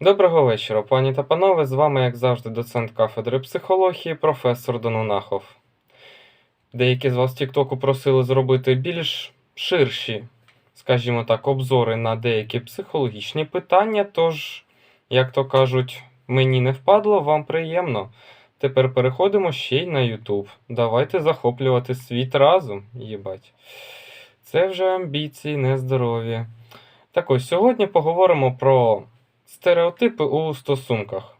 Доброго вечора, пані та панове. З вами, як завжди, доцент кафедри психології, професор Донунахов. Деякі з вас в Тіктоку просили зробити більш ширші, скажімо так, обзори на деякі психологічні питання. Тож, як то кажуть, мені не впадло, вам приємно. Тепер переходимо ще й на YouTube. Давайте захоплювати світ разом, їбать. Це вже амбіції, нездорові. Так ось, сьогодні поговоримо про стереотипи у стосунках.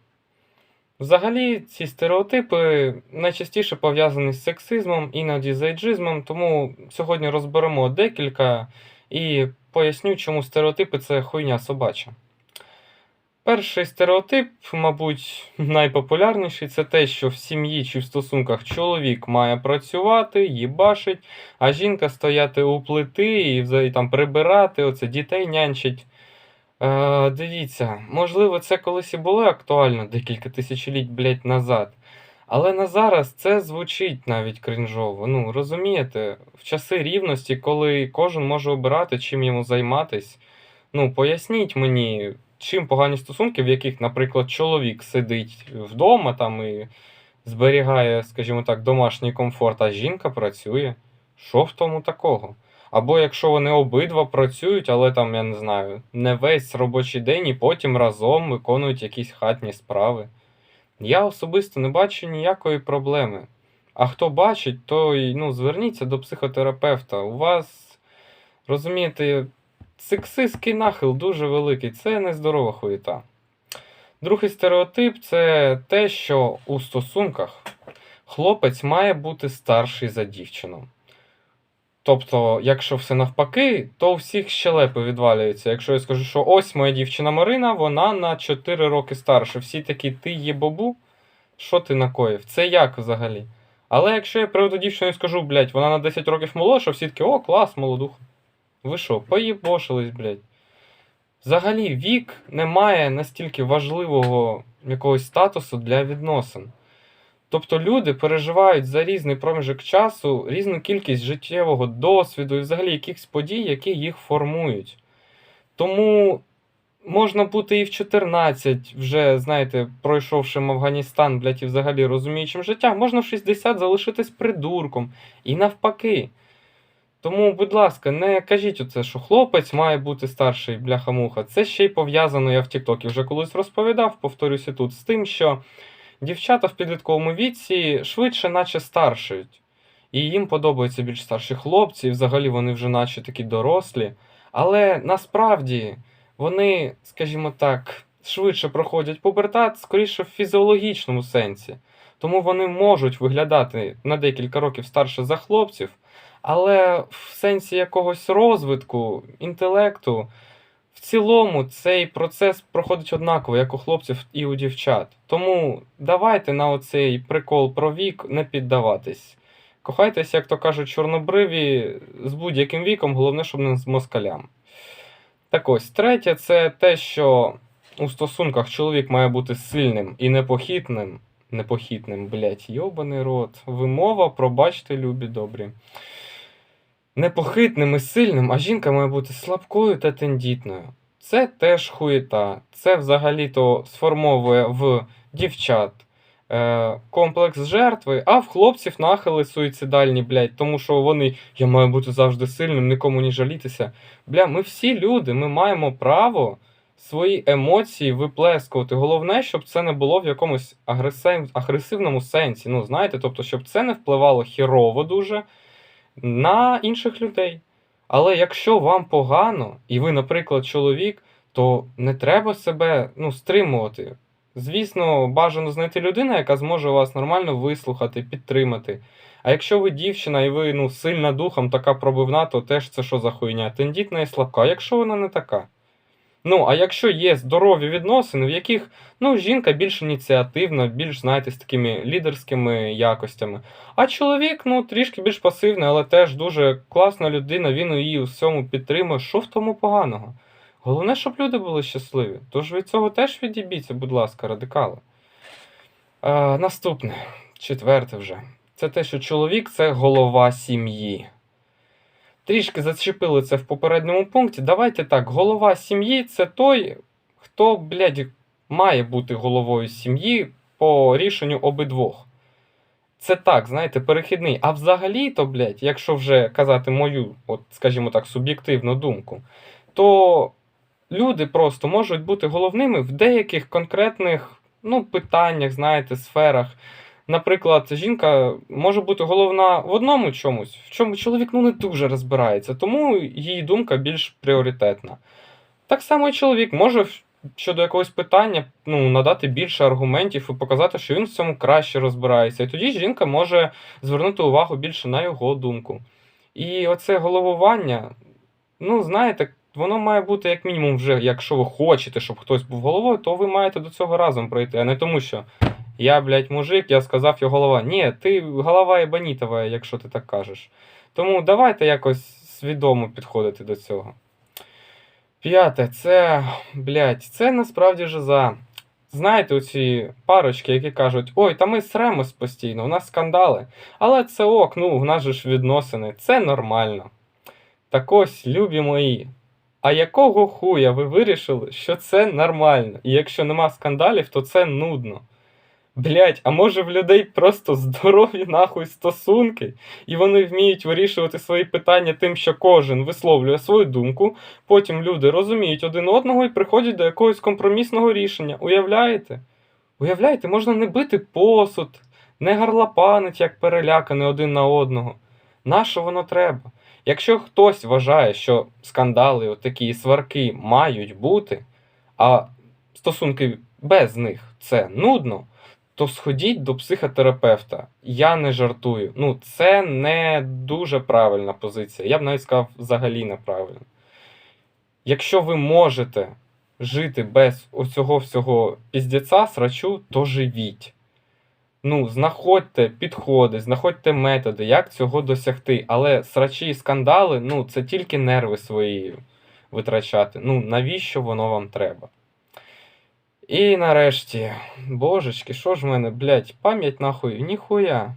Взагалі, ці стереотипи найчастіше пов'язані з сексизмом, іноді з ейджизмом, тому сьогодні розберемо декілька і поясню, чому стереотипи це хуйня собача. Перший стереотип, мабуть, найпопулярніший, це те, що в сім'ї чи в стосунках чоловік має працювати, їбашить, а жінка стояти у плити і там прибирати, оце дітей нянчить. Е, дивіться, можливо, це колись і було актуально декілька тисячоліть, блядь, назад. Але на зараз це звучить навіть крінжово. Ну, розумієте, в часи рівності, коли кожен може обирати, чим йому займатись. Ну, поясніть мені, чим погані стосунки, в яких, наприклад, чоловік сидить вдома там і зберігає, скажімо так, домашній комфорт, а жінка працює. Що в тому такого? Або якщо вони обидва працюють, але там, я не знаю, не весь робочий день і потім разом виконують якісь хатні справи. Я особисто не бачу ніякої проблеми. А хто бачить, то ну, зверніться до психотерапевта. У вас, розумієте, сексистський нахил дуже великий, це нездорова хуєта. Другий стереотип це те, що у стосунках хлопець має бути старший за дівчину. Тобто, якщо все навпаки, то у всіх щелепи відвалюються. Якщо я скажу, що ось моя дівчина Марина, вона на 4 роки старша. Всі такі, ти є бобу, що ти накоїв? Це як взагалі? Але якщо я приведу дівчину і скажу, блядь, вона на 10 років молодша, всі такі, о, клас, молодуха. Ви що, поїбошились, блядь. Взагалі, вік не має настільки важливого якогось статусу для відносин. Тобто люди переживають за різний проміжок часу різну кількість життєвого досвіду і взагалі якихось подій, які їх формують. Тому можна бути і в 14, вже, знаєте, пройшовшим Афганістан, блядь, і взагалі розуміючим життя, можна в 60 залишитись придурком. І навпаки. Тому, будь ласка, не кажіть оце, що хлопець має бути старший бляха-муха. Це ще й пов'язано, я в Тіктокі вже колись розповідав, повторюся тут, з тим, що дівчата в підлітковому віці швидше, наче старшають. І їм подобаються більш старші хлопці, і взагалі вони вже наче такі дорослі. Але насправді вони, скажімо так, швидше проходять пубертат, скоріше в фізіологічному сенсі. Тому вони можуть виглядати на декілька років старше за хлопців, але в сенсі якогось розвитку, інтелекту, в цілому цей процес проходить однаково, як у хлопців і у дівчат. Тому давайте на оцей прикол про вік не піддаватись. Кохайтесь, як то кажуть, чорнобриві з будь-яким віком, головне, щоб не з москалям. Так ось, третє, це те, що у стосунках чоловік має бути сильним і непохитним. Непохитним, блять, йобаний рот. Вимова, пробачте, любі добрі. Непохитним і сильним, а жінка має бути слабкою та тендітною. Це теж хуєта. Це взагалі-то сформовує в дівчат е, комплекс жертви, а в хлопців нахили суїцидальні, блядь, тому що вони, я маю бути завжди сильним, нікому не жалітися. Бля, ми всі люди, ми маємо право свої емоції виплескувати. Головне, щоб це не було в якомусь агресив... агресивному сенсі. Ну, знаєте, тобто, щоб це не впливало хірово дуже на інших людей. Але якщо вам погано, і ви, наприклад, чоловік, то не треба себе ну, стримувати. Звісно, бажано знайти людину, яка зможе вас нормально вислухати, підтримати. А якщо ви дівчина і ви ну, сильна духом, така пробивна, то теж це що за хуйня? Тендітна і слабка, якщо вона не така. Ну, а якщо є здорові відносини, в яких ну, жінка більш ініціативна, більш, знаєте, з такими лідерськими якостями. А чоловік, ну, трішки більш пасивний, але теж дуже класна людина, він її у всьому підтримує. Що в тому поганого? Головне, щоб люди були щасливі. Тож від цього теж відібіться, будь ласка, радикали. А, наступне, четверте вже. Це те, що чоловік це голова сім'ї. Трішки зачепили це в попередньому пункті. Давайте так, голова сім'ї це той, хто, блядь, має бути головою сім'ї по рішенню обидвох. Це так, знаєте, перехідний. А взагалі-то, блядь, якщо вже казати мою, от, скажімо так, суб'єктивну думку, то люди просто можуть бути головними в деяких конкретних ну, питаннях, знаєте, сферах. Наприклад, жінка може бути головна в одному чомусь, в чому чоловік ну, не дуже розбирається, тому її думка більш пріоритетна. Так само і чоловік може щодо якогось питання ну, надати більше аргументів і показати, що він в цьому краще розбирається. І тоді жінка може звернути увагу більше на його думку. І оце головування, ну, знаєте, воно має бути як мінімум вже, якщо ви хочете, щоб хтось був головою, то ви маєте до цього разом пройти, а не тому, що я, блядь, мужик, я сказав, я голова. Ні, ти голова ебанітова, якщо ти так кажеш. Тому давайте якось свідомо підходити до цього. П'яте, це, блядь, це насправді жиза. Знаєте, оці парочки, які кажуть, ой, та ми сремось постійно, у нас скандали. Але це ок, ну, в нас же ж відносини, це нормально. Так ось, любі мої. А якого хуя ви вирішили, що це нормально? І якщо нема скандалів, то це нудно. Блять, а може в людей просто здорові нахуй стосунки, і вони вміють вирішувати свої питання тим, що кожен висловлює свою думку, потім люди розуміють один одного і приходять до якогось компромісного рішення. Уявляєте? Уявляєте, можна не бити посуд, не гарлапанить, як переляканий один на одного. Нащо воно треба? Якщо хтось вважає, що скандали, отакі сварки мають бути, а стосунки без них це нудно, то сходіть до психотерапевта. Я не жартую. Ну, це не дуже правильна позиція. Я б навіть сказав, взагалі неправильно. Якщо ви можете жити без оцього всього піздеця, срачу, то живіть. Ну, знаходьте підходи, знаходьте методи, як цього досягти. Але срачі і скандали, ну, це тільки нерви свої витрачати. Ну, навіщо воно вам треба? І нарешті, божечки, що ж в мене, блядь, пам'ять нахуй, ніхуя.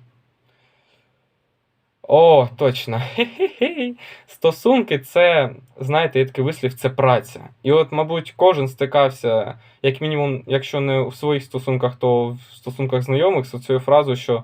О, точно. Хе-хе-хе. Стосунки це, знаєте, є такий вислів, це праця. І от, мабуть, кожен стикався, як мінімум, якщо не в своїх стосунках, то в стосунках знайомих з цією фразою, що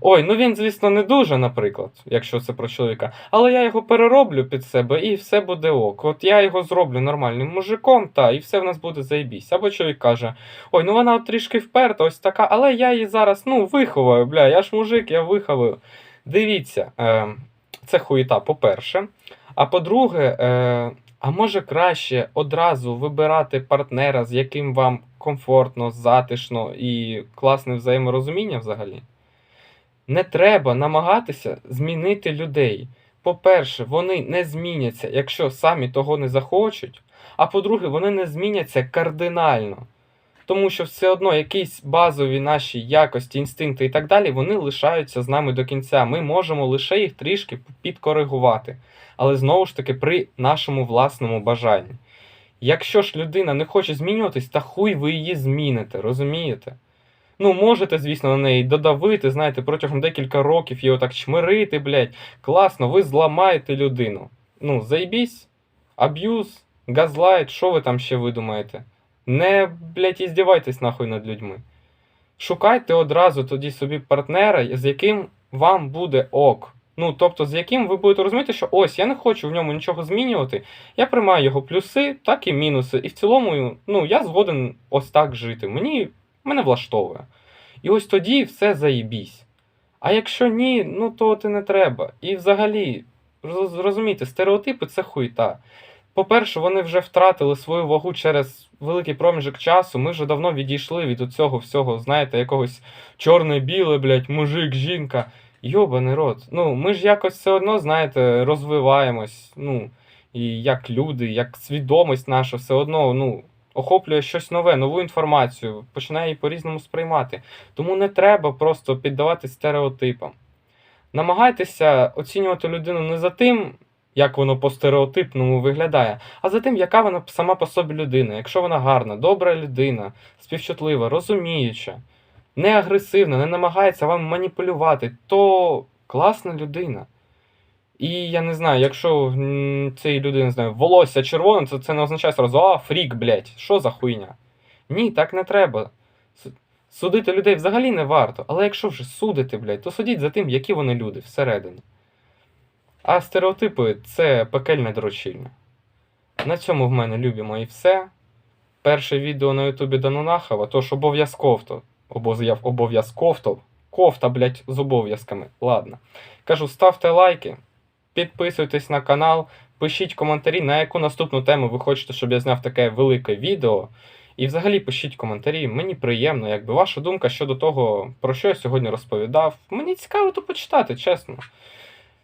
ой, ну він, звісно, не дуже, наприклад, якщо це про чоловіка, але я його перероблю під себе і все буде ок. От я його зроблю нормальним мужиком, та, і все в нас буде заєбісь. Або чоловік каже: ой, ну вона от трішки вперта, ось така, але я її зараз ну, виховаю, бля, я ж мужик, я виховаю. Дивіться, е, це хуєта, по-перше. А по-друге, е, а може краще одразу вибирати партнера, з яким вам комфортно, затишно і класне взаєморозуміння взагалі? Не треба намагатися змінити людей. По-перше, вони не зміняться, якщо самі того не захочуть. А по-друге, вони не зміняться кардинально. Тому що все одно якісь базові наші якості, інстинкти і так далі, вони лишаються з нами до кінця. Ми можемо лише їх трішки підкоригувати. Але знову ж таки при нашому власному бажанні. Якщо ж людина не хоче змінюватись, та хуй ви її зміните, розумієте? Ну, можете, звісно, на неї додавити, знаєте, протягом декілька років її отак чмирити, блядь. Класно, ви зламаєте людину. Ну, заєбісь, аб'юз, газлайт, що ви там ще видумаєте? Не, блядь, іздівайтесь нахуй над людьми. Шукайте одразу тоді собі партнера, з яким вам буде ок. Ну, тобто, з яким ви будете розуміти, що ось я не хочу в ньому нічого змінювати. Я приймаю його плюси, так і мінуси. І в цілому, ну, я згоден ось так жити. Мені мене влаштовує. І ось тоді все заєбісь. А якщо ні, ну то ти не треба. І взагалі, роз- розумійте, стереотипи це хуйта. По-перше, вони вже втратили свою вагу через великий проміжок часу. Ми вже давно відійшли від цього всього, знаєте, якогось чорне-біле, блядь, мужик, жінка. Йобаний рот. Ну, ми ж якось все одно, знаєте, розвиваємось. Ну, і як люди, як свідомість наша все одно, ну, охоплює щось нове, нову інформацію, починає її по-різному сприймати. Тому не треба просто піддаватись стереотипам. Намагайтеся оцінювати людину не за тим, як воно по стереотипному виглядає, а за тим, яка вона сама по собі людина. Якщо вона гарна, добра людина, співчутлива, розуміюча, не агресивна, не намагається вам маніпулювати, то класна людина. І я не знаю, якщо цієї людини не знаю, волосся червоне, то це не означає сразу, а фрік, блядь, що за хуйня? Ні, так не треба. Судити людей взагалі не варто, але якщо вже судити, блядь, то судіть за тим, які вони люди всередині. А стереотипи це пекельне дрочильня. На цьому в мене любимо і все. Перше відео на Ютубі Данунахова, тож обов'язково. Обов'яв- Обов'язково. Кофта, блядь, з обов'язками. Ладно. Кажу, ставте лайки, підписуйтесь на канал, пишіть коментарі, на яку наступну тему ви хочете, щоб я зняв таке велике відео. І взагалі пишіть коментарі, мені приємно, якби ваша думка щодо того, про що я сьогодні розповідав. Мені цікаво то почитати, чесно.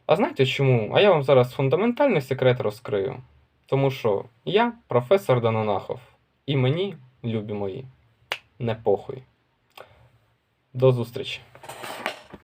А знаєте чому? А я вам зараз фундаментальний секрет розкрию. Тому що я професор Данонахов, і мені, любі мої, не похуй. До зустрічі!